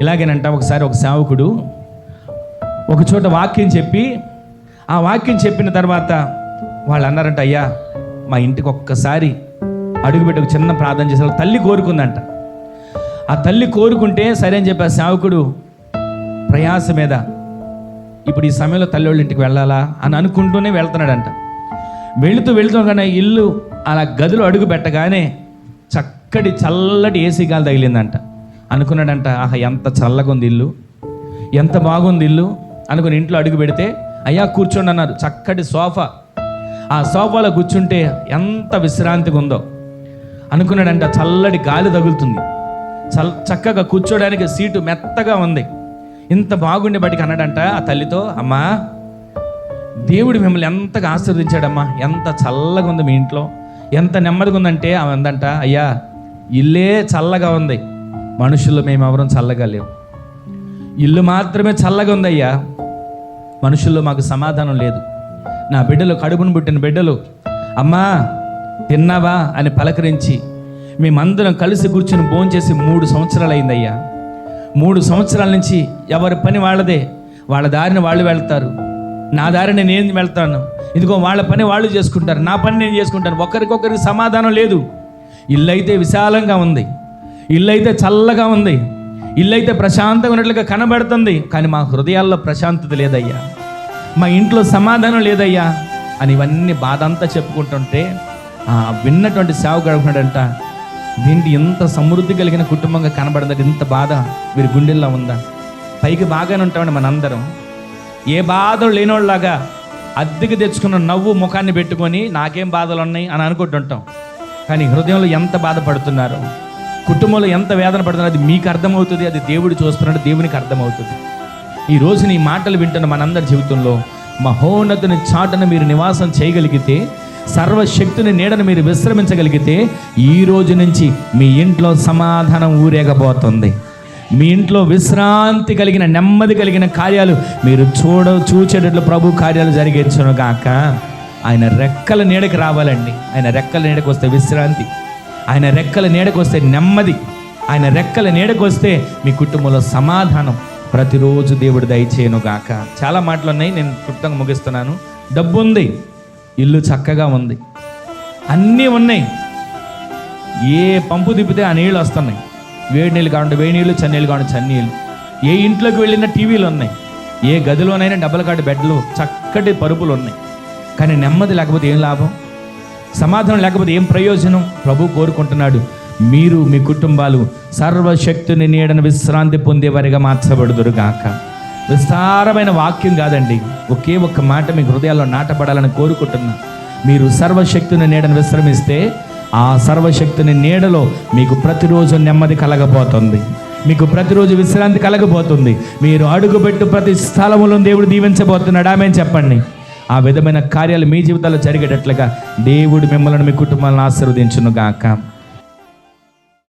ఇలాగేనంట ఒకసారి ఒక సేవకుడు ఒక చోట వాక్యం చెప్పి ఆ వాక్యం చెప్పిన తర్వాత వాళ్ళు అన్నారంట అయ్యా మా ఇంటికి ఒక్కసారి అడుగుపెట్టి ఒక చిన్న ప్రార్థన చేసిన తల్లి కోరుకుందంట. ఆ తల్లి కోరుకుంటే సరే అని చెప్పి ఆ సేవకుడు ప్రయాస మీద ఇప్పుడు ఈ సమయంలో తల్లి వాళ్ళ ఇంటికి వెళ్ళాలా? అని అనుకుంటూనే వెళ్తున్నాడంట. వెళుతూ వెళుతుండగానే ఇల్లు అలా గదిలో అడుగు పెట్టగానే చక్కటి చల్లటి ఏసీ గాలి తగిలిందంట. అనుకున్నాడంట ఆహా ఎంత చల్లగా ఉంది ఇల్లు ఎంత బాగుంది ఇల్లు అనుకుని ఇంట్లో అడుగు పెడితే అయ్యా కూర్చోండి అన్నారు. చక్కటి సోఫా. ఆ సోఫాలో కూర్చుంటే ఎంత విశ్రాంతిగా ఉందో అనుకున్నాడంట చల్లటి గాలి తగులుతుంది. చల్ చక్కగా కూర్చోడానికి సీటు మెత్తగా ఉంది. ఇంత బాగుండే బయటికి అన్నాడంట ఆ తల్లితో అమ్మా దేవుడు మిమ్మల్ని ఎంతగా ఆశీర్వదించాడమ్మా. ఎంత చల్లగా ఉంది మీ ఇంట్లో. ఎంత నెమ్మదిగా ఉందంటే ఆమె అందంట అయ్యా ఇల్లే చల్లగా ఉంది. మనుషుల్లో మేము ఎవరం చల్లగా లేవు ఇల్లు మాత్రమే చల్లగా ఉంది అయ్యా మనుషుల్లో మాకు సమాధానం లేదు. నా బిడ్డలు కడుపును పుట్టిన బిడ్డలు అమ్మా తిన్నావా? అని పలకరించి మేమందరం కలిసి కూర్చుని భోంచేసి మూడు సంవత్సరాలు అయిందయ్యా మూడు సంవత్సరాల నుంచి ఎవరి పని వాళ్ళదే. వాళ్ళ దారిని వాళ్ళు వెళ్తారు. నా దారిని నేను వెళ్తాను. ఇదిగో వాళ్ళ పని వాళ్ళు చేసుకుంటారు. నా పని నేను చేసుకుంటాను. ఒకరికొకరికి సమాధానం లేదు. ఇల్లు అయితే విశాలంగా ఉంది. ఇల్లు అయితే చల్లగా ఉంది. ఇల్లు అయితే ప్రశాంతంగా ఉన్నట్లుగా కనబడుతుంది. కానీ మా హృదయాల్లో ప్రశాంతత లేదయ్యా. మా ఇంట్లో సమాధానం లేదయ్యా. అని ఇవన్నీ బాధ అంతా చెప్పుకుంటుంటే ఆ విన్నటువంటి సేవ అనుకున్నాడంట దీంట్లో ఎంత సమృద్ధి కలిగిన కుటుంబంగా కనబడదండి ఇంత బాధ వీరి గుండెల్లో ఉందా? పైకి బాగానే ఉంటామండి మనందరం. ఏ బాధలు లేనోళ్ళలాగా అద్దెకి తెచ్చుకున్న నవ్వు ముఖాన్ని పెట్టుకొని నాకేం బాధలు ఉన్నాయి అని అనుకుంటుంటాం. కానీ హృదయంలో ఎంత బాధపడుతున్నారు? కుటుంబంలో ఎంత వేదన పడుతున్నారు అది మీకు అర్థమవుతుంది అది దేవుడు చూస్తున్నాడు దేవునికి అర్థమవుతుంది. ఈ రోజు నీ మాటలు వింటున్న మనందరి జీవితంలో మహోన్నతుని చాటున మీరు నివాసం చేయగలిగితే సర్వశక్తిని నీడను మీరు విశ్రమించగలిగితే ఈ రోజు నుంచి మీ ఇంట్లో సమాధానం ఊరేగబోతుంది. మీ ఇంట్లో విశ్రాంతి కలిగిన నెమ్మది కలిగిన కార్యాలు మీరు చూడ చూచేటట్లు ప్రభు కార్యాలు జరిగించను గాక. ఆయన రెక్కల నీడకి రావాలండి. ఆయన రెక్కల నీడకి వస్తే విశ్రాంతి. ఆయన రెక్కల నీడకొస్తే నెమ్మది. ఆయన రెక్కల నీడకొస్తే మీ కుటుంబంలో సమాధానం. ప్రతిరోజు దేవుడు దయచేయను గాక చాలా మాటలు ఉన్నాయి నేను క్లుప్తంగా ముగిస్తున్నాను. డబ్బు ఉంది ఇల్లు చక్కగా ఉంది. అన్నీ ఉన్నాయి. ఏ పంపు తిప్పితే ఆ నీళ్ళు వస్తున్నాయి. వేడి నీళ్ళు కావండి వేడి నీళ్ళు చన్నీళ్ళు కావండి చన్నీళ్ళు ఏ ఇంట్లోకి వెళ్ళినా టీవీలు ఉన్నాయి. ఏ గదిలోనైనా డబ్బుల కాటి బెడ్లు చక్కటి పరుపులు ఉన్నాయి. కానీ నెమ్మది లేకపోతే ఏం లాభం? సమాధానం లేకపోతే ఏం ప్రయోజనం? ప్రభు కోరుకుంటున్నాడు. మీరు మీ కుటుంబాలు సర్వశక్తిని నీడను విశ్రాంతి పొందేవారిగా మార్చబడుదురుగాక విస్తారమైన వాక్యం కాదండి. ఒకే ఒక్క మాట మీ హృదయాల్లో నాటపడాలని కోరుకుంటున్నా. మీరు సర్వశక్తిని నీడను విశ్రమిస్తే ఆ సర్వశక్తిని నీడలో మీకు ప్రతిరోజు నెమ్మది కలగబోతుంది. మీకు ప్రతిరోజు విశ్రాంతి కలగబోతుంది. మీరు అడుగుపెట్టు ప్రతి స్థలములను దేవుడు దీవించబోతున్నాడు. ఆమె చెప్పండి. ఆ విధమైన కార్యాలు మీ జీవితాల్లో జరిగేటట్లుగా దేవుడు మిమ్మల్ని మీ కుటుంబాలను ఆశీర్వదించును గాక